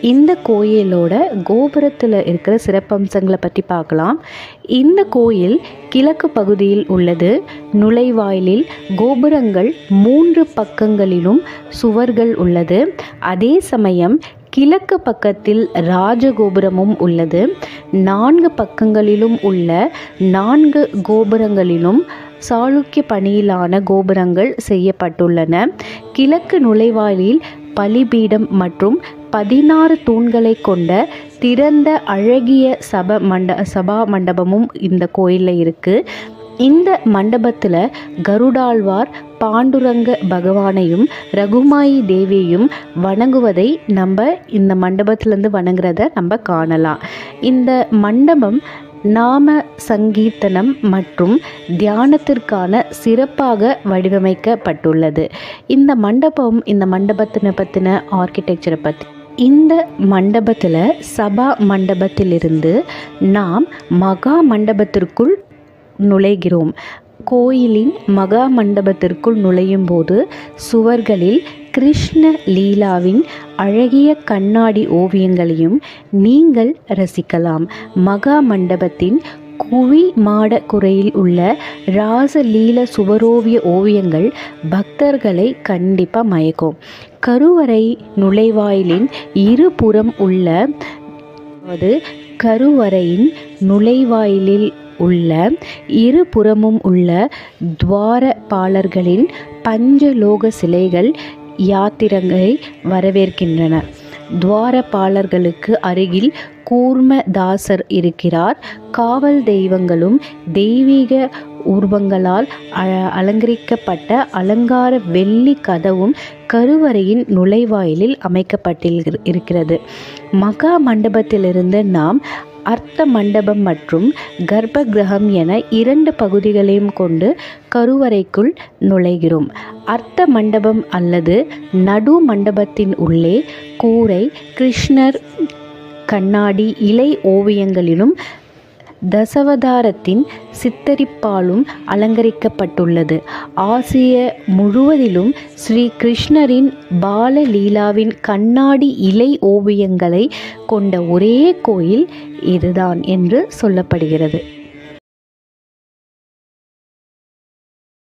இந்த கோயிலோட கோபுரத்தில் இருக்கிற சிறப்பம்சங்களை பற்றி பார்க்கலாம். இந்த கோயில் கிழக்கு பகுதியில் உள்ளது. நுழைவாயிலில் கோபுரங்கள் மூன்று பக்கங்களிலும் சுவர்கள் உள்ளது. அதே சமயம் கிழக்கு பக்கத்தில் ராஜகோபுரமும் உள்ளது. நான்கு பக்கங்களிலும் உள்ள நான்கு கோபுரங்களிலும் சாளுக்கிய பணியிலான கோபுரங்கள் செய்யப்பட்டுள்ளன. கிழக்கு நுழைவாயிலில் பலிபீடம் மற்றும் பதினாறு தூண்களை கொண்ட திறந்த அழகிய சப மண்ட சபா மண்டபமும் இந்த கோயிலில் இருக்குது இந்த மண்டபத்தில் கருடாழ்வார் பாண்டுரங்க பகவானையும் ரகுமாயி தேவியையும் வணங்குவதை நம்ம இந்த மண்டபத்திலேருந்து வணங்குறத நம்ம காணலாம். இந்த மண்டபம் நாம சங்கீர்த்தனம் மற்றும் தியானத்திற்கான சிறப்பாக வடிவமைக்கப்பட்டுள்ளது. இந்த மண்டபம் இந்த மண்டபத்தினை பற்றின ஆர்கிடெக்சரை பற்றி இந்த மண்டபத்தில் சபா மண்டபத்திலிருந்து நாம் மகா மண்டபத்திற்குள் நுழைகிறோம். கோயிலின் மகா மண்டபத்திற்குள் நுழையும் போது சுவர்களில் கிருஷ்ண லீலாவின் அழகிய கண்ணாடி ஓவியங்களையும் நீங்கள் ரசிக்கலாம். மகா மண்டபத்தின் குவி மாட குறையில் உள்ள ராசலீல சுவரோவிய ஓவியங்கள் பக்தர்களை கண்டிப்பாக மயக்கும். கருவறை நுழைவாயிலின் இருபுறம் உள்ள அதாவது கருவறையின் நுழைவாயிலில் உள்ள இருபுறமும் உள்ள துவாரபாலர்களின் பஞ்சலோக சிலைகள் யாத்திரங்களை வரவேற்கின்றன. துவாரபாலர்களுக்கு அருகில் கூர்மதாசர் இருக்கிறார். காவல் தெய்வங்களும் தெய்வீக உருவங்களால் அலங்கரிக்கப்பட்ட அலங்கார வெள்ளி கதவும் கருவறையின் நுழைவாயிலில் அமைக்கப்பட்டில் இருக்கிறது. மகா மண்டபத்திலிருந்து நாம் அர்த்த மண்டபம் மற்றும் கர்ப்ப கிரகம் என இரண்டு பகுதிகளையும் கொண்டு கருவறைக்குள் நுழைகிறோம். அர்த்த மண்டபம் அல்லது நடு மண்டபத்தின் உள்ளே கூரை கிருஷ்ணர் கண்ணாடி இலை ஓவியங்களிலும் தசவதாரத்தின் சித்தரிப்பாலும் அலங்கரிக்கப்பட்டுள்ளது. ஆசிய முழுவதிலும் ஸ்ரீ கிருஷ்ணரின் பாலலீலாவின் கண்ணாடி இலை ஓவியங்களை கொண்ட ஒரே கோயில் இதுதான் என்று சொல்லப்படுகிறது.